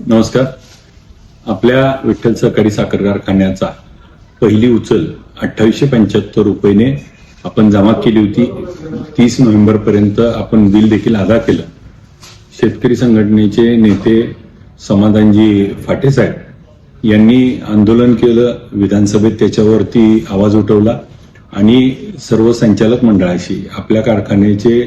नमस्कार. आपल्या विठ्ठल सहकारी साखर कारखान्याचा पहिली उचल अठ्ठावीसशे पंच्याहत्तर रुपयेने आपण जमा केली होती. तीस नोव्हेंबर पर्यंत आपण बिल देखील अदा केलं. शेतकरी संघटनेचे नेते समाधानजी फाटे साहेब यांनी आंदोलन केलं विधानसभेत त्याच्यावरती आवाज उठवला आणि सर्व संचालक मंडळाशी आपल्या कारखान्याचे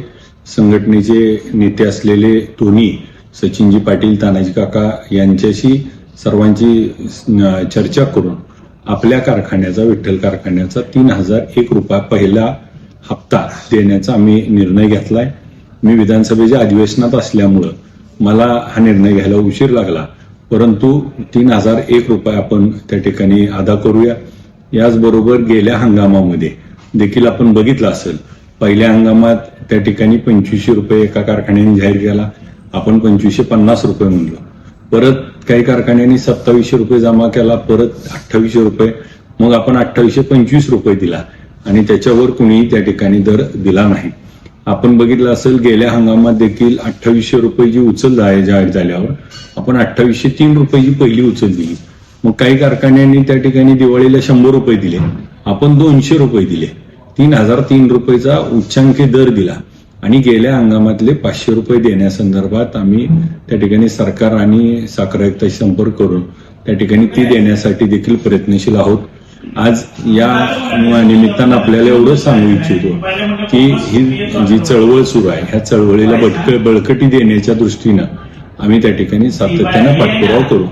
संघटनेचे नेते असलेले दोन्ही सचिनजी पाटील तानाजी काका यांच्याशी सर्वांची चर्चा करून आपल्या कारखान्याचा विठ्ठल कारखान्याचा तीन हजार एक रुपया पहिला हप्ता देण्याचा आम्ही निर्णय घेतलाय. मी विधानसभेच्या अधिवेशनात असल्यामुळं मला हा निर्णय घ्यायला उशीर लागला. परंतु तीन हजार एक रुपये आपण त्या ठिकाणी अदा करूया. याचबरोबर गेल्या हंगामामध्ये देखील आपण बघितलं असेल पहिल्या हंगामात त्या ठिकाणी पंचवीसशे रुपये एका कारखान्याने जाहीर केला. आपण पंचवीसशे पन्नास रुपये म्हणलो. परत काही कारखान्यांनी सत्तावीसशे रुपये जमा केला परत अठ्ठावीसशे रुपये. मग आपण अठ्ठावीसशे पंचवीस रुपये दिला. आणि त्याच्यावर कुणीही त्या ठिकाणी दर दिला नाही. आपण बघितलं असेल गेल्या हंगामात देखील अठ्ठावीसशे रुपयाची उचल जाहीर जाहीर झाल्यावर आपण अठ्ठावीसशे तीन रुपयाची पहिली उचल दिली. मग काही कारखान्यांनी त्या ठिकाणी दिवाळीला शंभर रुपये दिले. आपण दोनशे रुपये दिले. तीन हजार तीन रुपयेचा उच्चांकी दर दिला. आणि गेल्या हंगामातले पाचशे रुपये देण्यासंदर्भात आम्ही त्या ठिकाणी सरकार आणि साखर आयुक्ताशी संपर्क करून त्या ठिकाणी ती देण्यासाठी देखील प्रयत्नशील आहोत. आज या निमित्तानं आपल्याला एवढं सांगू इच्छितो की ही जी चळवळ सुरू आहे ह्या चळवळीला बटक बळकटी देण्याच्या दृष्टीनं आम्ही त्या ठिकाणी सातत्यानं पाठपुरावा करू.